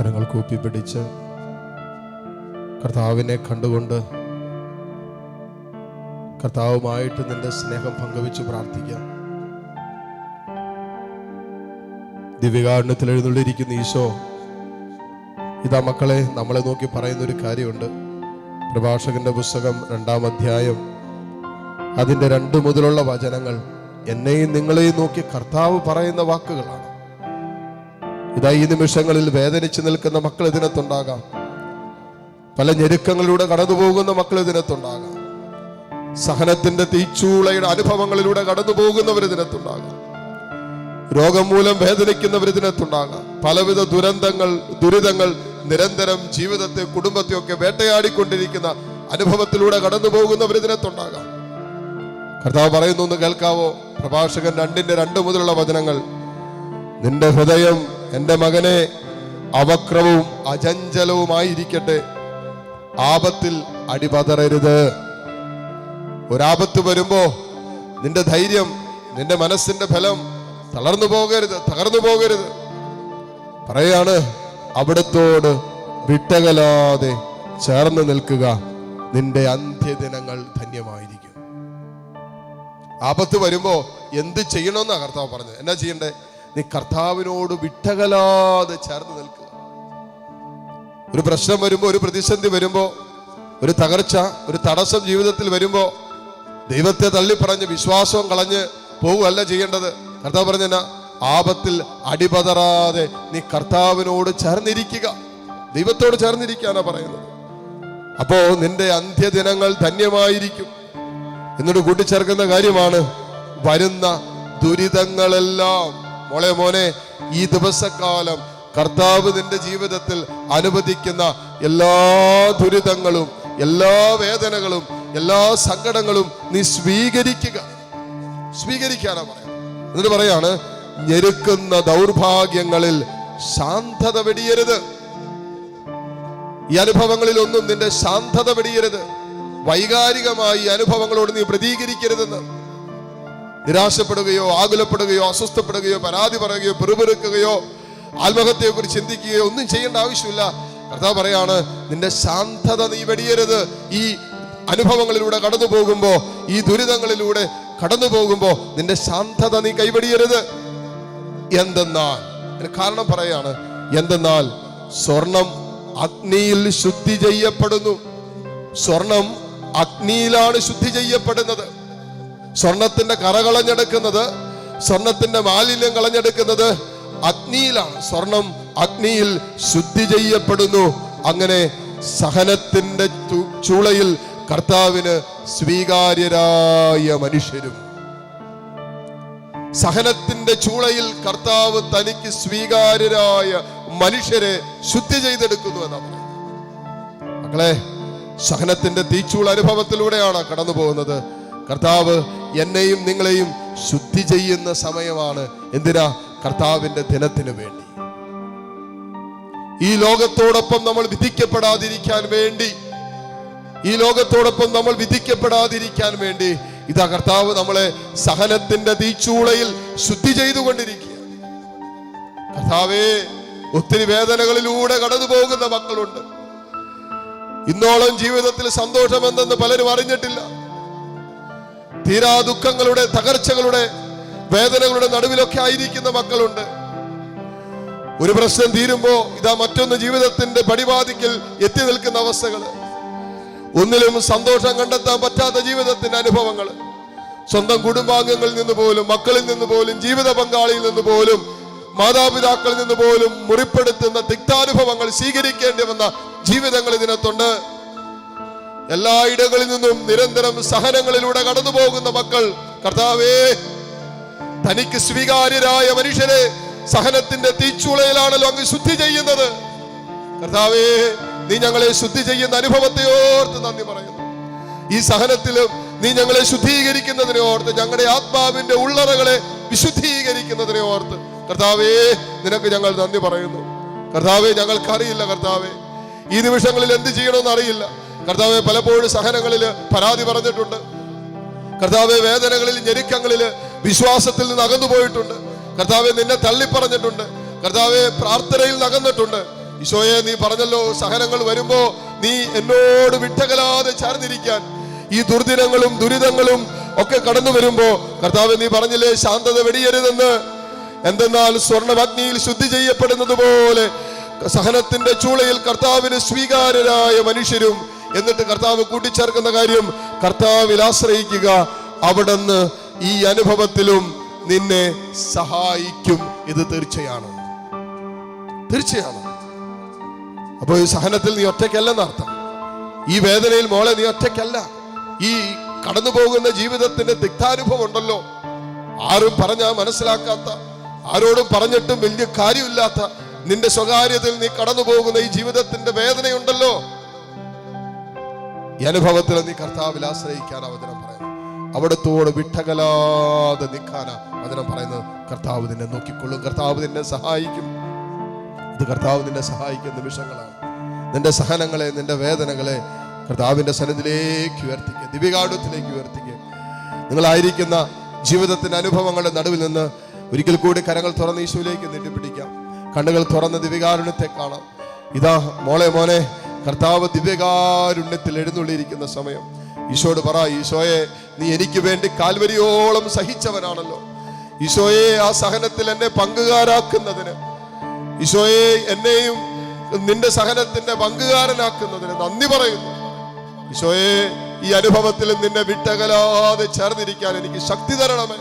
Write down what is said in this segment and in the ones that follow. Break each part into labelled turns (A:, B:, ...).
A: കരങ്ങൾ കൂപ്പി പിടിച്ച് കർത്താവിനെ കണ്ടുകൊണ്ട് കർത്താവുമായിട്ട് നിന്റെ സ്നേഹം പങ്കുവെച്ച് പ്രാർത്ഥിക്കാം. ദിവ്യകാരുണ്യത്തിൽ എഴുന്നള്ളിരിക്കുന്ന ഈശോ ഇതാ മക്കളെ നമ്മളെ നോക്കി പറയുന്ന ഒരു കാര്യമുണ്ട്. പ്രഭാഷകന്റെ പുസ്തകം രണ്ടാം അധ്യായം അതിന്റെ രണ്ട് മുതലുള്ള വചനങ്ങൾ എന്നെയും നിങ്ങളെയും നോക്കി കർത്താവ് പറയുന്ന വാക്കുകളാണ്. ഇതാ ഈ നിമിഷങ്ങളിൽ വേദനിച്ച് നിൽക്കുന്ന മക്കൾ ഇതിനകത്തുണ്ടാകാം. പല ഞെരുക്കങ്ങളിലൂടെ കടന്നു പോകുന്ന മക്കൾ ഇതിനകത്തുണ്ടാകാം. സഹനത്തിന്റെ തീച്ചൂളയുടെ അനുഭവങ്ങളിലൂടെ കടന്നു പോകുന്നവർ രോഗം മൂലം വേദനിക്കുന്നവർ ഇതിനകത്തുണ്ടാകാം. പലവിധ ദുരന്തങ്ങൾ ദുരിതങ്ങൾ നിരന്തരം ജീവിതത്തെ കുടുംബത്തെ ഒക്കെ വേട്ടയാടിക്കൊണ്ടിരിക്കുന്ന അനുഭവത്തിലൂടെ കടന്നു പോകുന്നവർ കർത്താവ് പറയുന്നു ഒന്ന് കേൾക്കാവോ? പ്രഭാഷകൻ രണ്ടിന്റെ രണ്ട് മുതലുള്ള വചനങ്ങൾ. നിന്റെ ഹൃദയം എന്റെ മകനെ അവക്രവും അചഞ്ചലവുമായിരിക്കട്ടെ. ആപത്തിൽ അടിപതറരുത്. ഒരാപത്ത് വരുമ്പോ നിന്റെ ധൈര്യം നിന്റെ മനസ്സിന്റെ ഫലം തളർന്നു പോകരുത് തകർന്നു പോകരുത്. പറയാണ് അവിടത്തോട് വിട്ടകലാതെ ചേർന്ന് നിൽക്കുക നിന്റെ അന്ത്യദിനങ്ങൾ ധന്യമായിരിക്കും. ആപത്ത് വരുമ്പോ എന്ത് ചെയ്യണമെന്നാ കർത്താവ് പറഞ്ഞത്. എന്നാ ചെയ്യണ്ടേ? നീ കർത്താവിനോട് വിട്ടകലാതെ ചേർന്ന് നിൽക്കുക. ഒരു പ്രശ്നം വരുമ്പോ ഒരു പ്രതിസന്ധി വരുമ്പോ ഒരു തകർച്ച ഒരു തടസ്സം ജീവിതത്തിൽ വരുമ്പോ ദൈവത്തെ തള്ളിപ്പറഞ്ഞ് വിശ്വാസവും കളഞ്ഞ് പോവുകയല്ല ചെയ്യേണ്ടത്. കർത്താവ് പറഞ്ഞ ആപത്തിൽ അടിപതറാതെ നീ കർത്താവിനോട് ചേർന്നിരിക്കുക. ദൈവത്തോട് ചേർന്നിരിക്കാനാ പറയുന്നത്. അപ്പോ നിന്റെ അന്ത്യദിനങ്ങൾ ധന്യമായിരിക്കും. എന്നോട് കൂട്ടിച്ചേർക്കുന്ന കാര്യമാണ് വരുന്ന ദുരിതങ്ങളെല്ലാം. മോളെ മോനെ ഈ ദിവസക്കാലം കർത്താവ് നിന്റെ ജീവിതത്തിൽ അനുവദിക്കുന്ന എല്ലാ ദുരിതങ്ങളും എല്ലാ വേദനകളും എല്ലാ സങ്കടങ്ങളും നീ സ്വീകരിക്കുക. സ്വീകരിക്കാനാ പറയാം എന്നിട്ട് പറയാണ് ഞെരുക്കുന്ന ദൗർഭാഗ്യങ്ങളിൽ ശാന്തത വെടിയരുത്. ഈ അനുഭവങ്ങളിൽ ഒന്നും നിന്റെ ശാന്തത വെടിയരുത്. വൈകാരികമായി അനുഭവങ്ങളോട് നീ പ്രതികരിക്കരുതെന്ന്. നിരാശപ്പെടുകയോ ആകുലപ്പെടുകയോ അസ്വസ്ഥപ്പെടുകയോ പരാതി പറയുകയോ പെറുപെറുക്കുകയോ ആത്മഹത്യയെ കുറിച്ച് ചിന്തിക്കുകയോ ഒന്നും ചെയ്യേണ്ട ആവശ്യമില്ല. കർത്താവ് പറയാണ് നിന്റെ ശാന്തത നീ വെടിയരുത്. ഈ അനുഭവങ്ങളിലൂടെ കടന്നു പോകുമ്പോ ഈ ദുരിതങ്ങളിലൂടെ കടന്നു പോകുമ്പോ നിന്റെ ശാന്തത നീ കൈവടിയരുത്. എന്തെന്നാൽ കാരണം പറയാണ് എന്തെന്നാൽ സ്വർണം അഗ്നിയിൽ ശുദ്ധി ചെയ്യപ്പെടുന്നു. സ്വർണം അഗ്നിയിലാണ് ശുദ്ധി ചെയ്യപ്പെടുന്നത്. സ്വർണത്തിന്റെ കറ കളഞ്ഞെടുക്കുന്നത് സ്വർണത്തിന്റെ മാലിന്യം കളഞ്ഞെടുക്കുന്നത് അഗ്നിയിലാണ്. സ്വർണം അഗ്നിയിൽ ശുദ്ധി ചെയ്യപ്പെടുന്നു. അങ്ങനെ സഹനത്തിന്റെ ചൂളയിൽ കർത്താവിന് സ്വീകാര്യരായ മനുഷ്യരും. സഹനത്തിന്റെ ചൂളയിൽ കർത്താവ് തനിക്ക് സ്വീകാര്യരായ മനുഷ്യരെ ശുദ്ധി ചെയ്തെടുക്കുന്നു എന്നാണ് പറയുന്നത്. മക്കളെ സഹനത്തിന്റെ തീച്ചൂള അനുഭവത്തിലൂടെയാണ് കടന്നു പോകുന്നത് കർത്താവ് എന്നെയും നിങ്ങളെയും ശുദ്ധി ചെയ്യുന്ന സമയമാണ് എന്തിനാ? കർത്താവിന്റെ ദിനത്തിന് വേണ്ടി. ഈ ലോകത്തോടൊപ്പം നമ്മൾ വിധിക്കപ്പെടാതിരിക്കാൻ വേണ്ടി. ഈ ലോകത്തോടൊപ്പം നമ്മൾ വിധിക്കപ്പെടാതിരിക്കാൻ വേണ്ടി. ഇതാ കർത്താവ് നമ്മളെ സഹനത്തിന്റെ തീച്ചൂളയിൽ ശുദ്ധി ചെയ്തുകൊണ്ടിരിക്കുക. കർത്താവേ ഒത്തിരി വേദനകളിലൂടെ കടന്നു പോകുന്ന മക്കളുണ്ട്. ഇന്നോളം ജീവിതത്തിൽ സന്തോഷമെന്തെന്ന് പലരും അറിഞ്ഞിട്ടില്ല. തീരാ ദുഃഖങ്ങളുടെ തകർച്ചകളുടെ വേദനകളുടെ നടുവിലൊക്കെ ആയിരിക്കുന്ന മക്കളുണ്ട്. ഒരു പ്രശ്നം തീരുമ്പോ ഇതാ മറ്റൊന്ന് ജീവിതത്തിന്റെ പടിവാതിക്കൽ എത്തി നിൽക്കുന്ന അവസ്ഥകൾ ഒന്നിലും സന്തോഷം കണ്ടെത്താൻ പറ്റാത്ത ജീവിതത്തിന്റെ അനുഭവങ്ങൾ സ്വന്തം കുടുംബാംഗങ്ങളിൽ നിന്ന് പോലും മക്കളിൽ നിന്ന് പോലും ജീവിത പങ്കാളിയിൽ നിന്ന് പോലും മാതാപിതാക്കളിൽ നിന്ന് പോലും മുറിപ്പെടുത്തുന്ന തിക്താനുഭവങ്ങൾ സ്വീകരിക്കേണ്ടി വന്ന ജീവിതങ്ങൾ ഇതിനകത്തുണ്ട്. എല്ലായിടങ്ങളിൽ നിന്നും നിരന്തരം സഹനങ്ങളിലൂടെ കടന്നു പോകുന്ന മക്കൾ കർത്താവേ തനിക്ക് സ്വീകാര്യരായ മനുഷ്യരെ സഹനത്തിന്റെ തീച്ചുളയിലാണല്ലോ അങ്ങ് ശുദ്ധി ചെയ്യുന്നത്. കർത്താവേ നീ ഞങ്ങളെ ശുദ്ധി ചെയ്യുന്ന അനുഭവത്തെ ഓർത്ത് നന്ദി പറയുന്നു. ഈ സഹനത്തിലും നീ ഞങ്ങളെ ശുദ്ധീകരിക്കുന്നതിനെ ഓർത്ത് ഞങ്ങളുടെ ആത്മാവിന്റെ ഉള്ളറകളെ വിശുദ്ധീകരിക്കുന്നതിനെ ഓർത്ത് കർത്താവേ നിനക്ക് ഞങ്ങൾ നന്ദി പറയുന്നു. കർത്താവേ ഞങ്ങൾക്കറിയില്ല കർത്താവേ. ഈ നിമിഷങ്ങളിൽ എന്ത് ചെയ്യണമെന്ന് അറിയില്ല. കർത്താവെ പലപ്പോഴും സഹനങ്ങളിൽ പരാതി പറഞ്ഞിട്ടുണ്ട്. കർത്താവ് വേദനകളിൽ ഞെരുക്കങ്ങളിൽ വിശ്വാസത്തിൽ നിന്ന് അകന്നു പോയിട്ടുണ്ട്. കർത്താവ് നിന്നെ തള്ളിപ്പറഞ്ഞിട്ടുണ്ട്. കർത്താവ് പ്രാർത്ഥനയിൽ നകന്നിട്ടുണ്ട്. ഈശോയെ നീ പറഞ്ഞല്ലോ സഹനങ്ങൾ വരുമ്പോ നീ എന്നോട് വിട്ടകലാതെ ചേർന്നിരിക്കാൻ. ഈ ദുർദിനങ്ങളും ദുരിതങ്ങളും ഒക്കെ കടന്നു വരുമ്പോ കർത്താവ് നീ പറഞ്ഞില്ലേ ശാന്തത വെടിയരുതെന്ന്? എന്തെന്നാൽ സ്വർണഭഗ്നിയിൽ ശുദ്ധി ചെയ്യപ്പെടുന്നത് പോലെ സഹനത്തിന്റെ ചൂളയിൽ കർത്താവിന് സ്വീകാര്യരായ മനുഷ്യരും എന്നിട്ട് കർത്താവ് കൂട്ടിച്ചേർക്കുന്ന കാര്യം കർത്താവിൽ ആശ്രയിക്കുക. അവിടുന്ന് ഈ അനുഭവത്തിലും നിന്നെ സഹായിക്കും. ഇത് തീർച്ചയാണ്. തീർച്ചയാണ്. അപ്പോൾ ഈ സഹനത്തിൽ നീ ഒറ്റയ്ക്കല്ലെന്ന് അർത്ഥം. ഈ വേദനയിൽ മോളെ നീ ഒറ്റയ്ക്കല്ല. ഈ കടന്നു പോകുന്ന ജീവിതത്തിന്റെ തിക്താനുഭവം ഉണ്ടല്ലോ. ആരും പറഞ്ഞാൽ മനസ്സിലാക്കാത്ത ആരോടും പറഞ്ഞിട്ടും വലിയ കാര്യമില്ലാത്ത നിന്റെ സ്വകാര്യത്തിൽ നീ കടന്നു പോകുന്ന ഈ ജീവിതത്തിന്റെ വേദനയുണ്ടല്ലോ. ഈ അനുഭവത്തിൽ നീ കർത്താവിൽ ആശ്രയിക്കാൻ അവചനം പറയുന്നു. അവിടത്തോട് വിട്ടകലാതെ നിൽക്കാനാ വചനം പറയുന്നത് കർത്താവ് നിന്നെ നോക്കിക്കൊള്ളും കർത്താവ് നിന്നെ സഹായിക്കും. ഇത് കർത്താവ് നിന്നെ സഹായിക്കുന്ന നിമിഷങ്ങളാണ്. നിന്റെ സഹനങ്ങളെ നിന്റെ വേദനകളെ കർത്താവിന്റെ സന്നിധിയിലേക്ക് ഉയർത്തിക്കുക ദിവ്യകാഠത്തിലേക്ക് ഉയർത്തിക്കുക നിങ്ങളായിരിക്കുന്ന ജീവിതത്തിന്റെ അനുഭവങ്ങളുടെ നടുവിൽ നിന്ന് ഒരിക്കൽ കൂടി കരങ്ങൾ തുറന്ന് ഈശോയിലേക്ക് നീട്ടിപ്പിടിക്കാം. കണ്ണുകൾ തുറന്ന് ദിവ്യകാരുണ്യത്തെ കാണാം. ഇതാ മോളെ മോനെ കർത്താവ് ദിവ്യകാരുണ്യത്തിൽ എഴുന്നള്ളിയിരിക്കുന്ന സമയം. ഈശോട് പറ ഈശോയെ നീ എനിക്ക് വേണ്ടി കാൽവരിയോളം സഹിച്ചവനാണല്ലോ. ഈശോയെ ആ സഹനത്തിൽ എന്നെ പങ്കുകാരാക്കുന്നതിന്. ഈശോയെ എന്നെയും നിന്റെ സഹനത്തിന്റെ പങ്കുകാരനാക്കുന്നതിന് നന്ദി പറയുന്നു. ഈശോയെ ഈ അനുഭവത്തിൽ നിന്നെ വിട്ടകലാതെ ചേർന്നിരിക്കാൻ എനിക്ക് ശക്തി തരണമേ.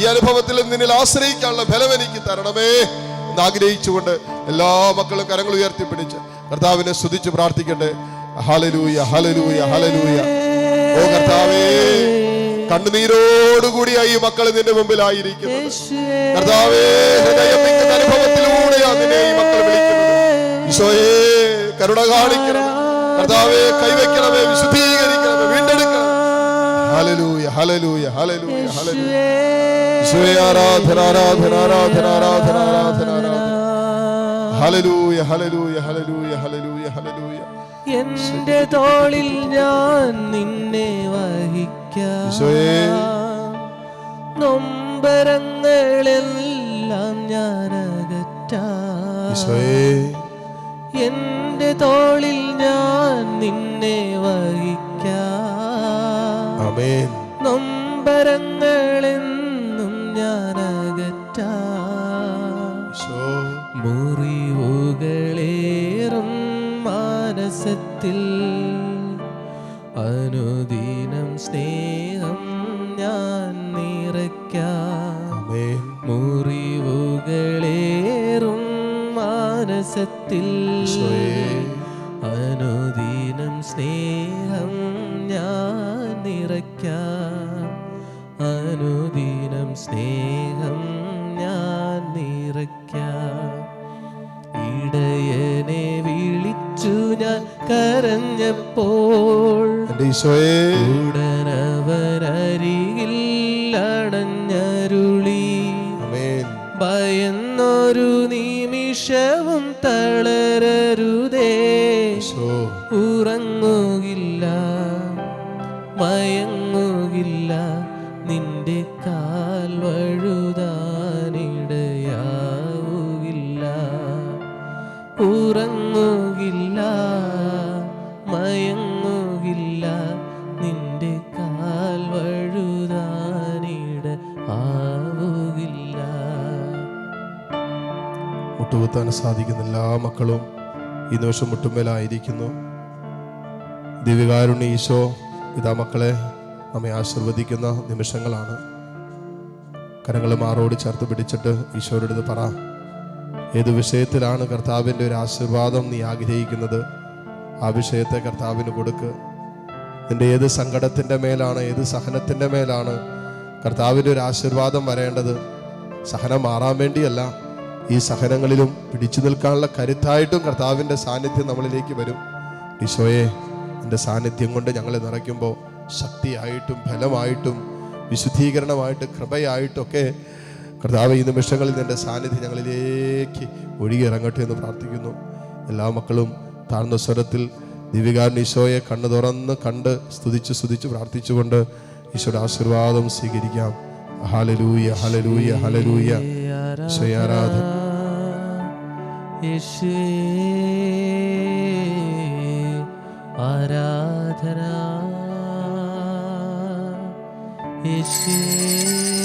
A: ഈ അനുഭവത്തിൽ നിന്നിൽ ആശ്രയിക്കാനുള്ള ബലം എനിക്ക് തരണമേ എന്ന് ആഗ്രഹിച്ചുകൊണ്ട് എല്ലാ മക്കളും കരങ്ങൾ ഉയർത്തിപ്പിടിച്ച് കർത്താവിനെ സ്തുതിച്ച് പ്രാർത്ഥിക്കട്ടെ. ഹലലൂയ ഹലലൂയ ഹലലൂയ ഓ കർത്താവേ കണ്ണുനീരോടുകൂടിയായി ഈ മക്കൾ നിന്റെ മുമ്പിലായിരിക്കുന്നത്. കർത്താവേ ഹൃദയം നിൽക്കുന്ന അനുഭവത്തിലൂടെയാണ് നിന്നെ ഈ മക്കൾ വിളിക്കുന്നത്. ഈശോയെ കരുണ കാണിക്കണം കർത്താവേ കൈവയ്ക്കണമേ വിശുദ്ധീകരിക്കണമേ വീണ്ടെടുക്കണം ഹലലൂയ ഹലലൂയ ഹലലൂയ ഹലലൂയ ഈശോയെ ആരാധന ആരാധന ആരാധന ആരാധന ആരാധന ആരാധന. ഹലലൂയ ഹലലൂയ ഹലലൂയ ഹലലൂയ ഹലലൂയ
B: എന്റെ തോളിൽ ഞാൻ നിന്നെ വഹിക്കാം. നൊമ്പരങ്ങളെല്ലാം ഞാൻ അകറ്റാം. എന്റെ തോളിൽ ഞാൻ നിന്നെ വഹിക്കാം.
A: ആമേൻ.
B: മാനസത്തിൽ അനുദിനം സ്നേഹം ഞാൻ നിറയ്ക്കാം.
A: ആമേൻ.
B: മുറിവുകളേറും മാനസത്തിൽ. അനുദിനം സ്നേഹം ഞാൻ നിറയ്ക്കാം. അനുദിനം സ്നേഹം അടഞ്ഞരുളി
A: ആമേൻ.
B: ഭയന്നൊരു നിമിഷവും തളരരുതേ. ഉറങ്ങുകില്ല മയങ്ങുകില്ല നിന്റെ കാൽ വഴുതാനിടയാവുകില്ല. ഉറങ്ങുകില്ല
A: മുട്ടുകുത്താൻ സാധിക്കുന്ന എല്ലാ മക്കളും ഈ നിമിഷം മുട്ടുമേലായിരിക്കുന്നു. ദിവ്യകാരുണ്യ ഈശോ ഇതാ മക്കളെ നമ്മെ ആശീർവദിക്കുന്ന നിമിഷങ്ങളാണ്. കരങ്ങൾ മാറോട് ചേർത്ത് പിടിച്ചിട്ട് ഈശോയുടെ പറ. ഏത് വിഷയത്തിലാണ് കർത്താവിന്റെ ഒരു ആശീർവാദം നീ ആഗ്രഹിക്കുന്നത്? ആ വിഷയത്തെ കർത്താവിന് കൊടുക്ക്. നിന്റെ ഏത് സങ്കടത്തിന്റെ മേലാണ് ഏത് സഹനത്തിന്റെ മേലാണ് കർത്താവിന്റെ ഒരു ആശീർവാദം വരേണ്ടത്? സഹനം മാറാൻ വേണ്ടിയല്ല. ഈ സഹനങ്ങളിലും പിടിച്ചു നിൽക്കാനുള്ള കരുത്തായിട്ടും കർത്താവിന്റെ സാന്നിധ്യം നമ്മളിലേക്ക് വരും. ഈശോയെ എന്റെ സാന്നിധ്യം കൊണ്ട് ഞങ്ങളെ നിറയ്ക്കുമ്പോൾ ശക്തിയായിട്ടും ഫലമായിട്ടും വിശുദ്ധീകരണമായിട്ട് കൃപയായിട്ടൊക്കെ കർത്താവ് ഈ നിമിഷങ്ങളിൽ നിന്റെ സാന്നിധ്യം ഞങ്ങളിലേക്ക് ഒഴുകിയിറങ്ങട്ടെ എന്ന് പ്രാർത്ഥിക്കുന്നു. എല്ലാ മക്കളും താഴ്ന്ന സ്വരത്തിൽ ദിവികാരൻ ഈശോയെ കണ്ണു തുറന്ന് കണ്ട് സ്തുതിച്ച് സ്തുതിച്ച് പ്രാർത്ഥിച്ചുകൊണ്ട് ഈശോയുടെ ആശീർവാദം സ്വീകരിക്കാം. ഹലലൂയ ഹലലൂയ ഹലലൂയ ഈശോയെ ആരാധന
B: യേശുവേ ആരാധന? യേശുവേ.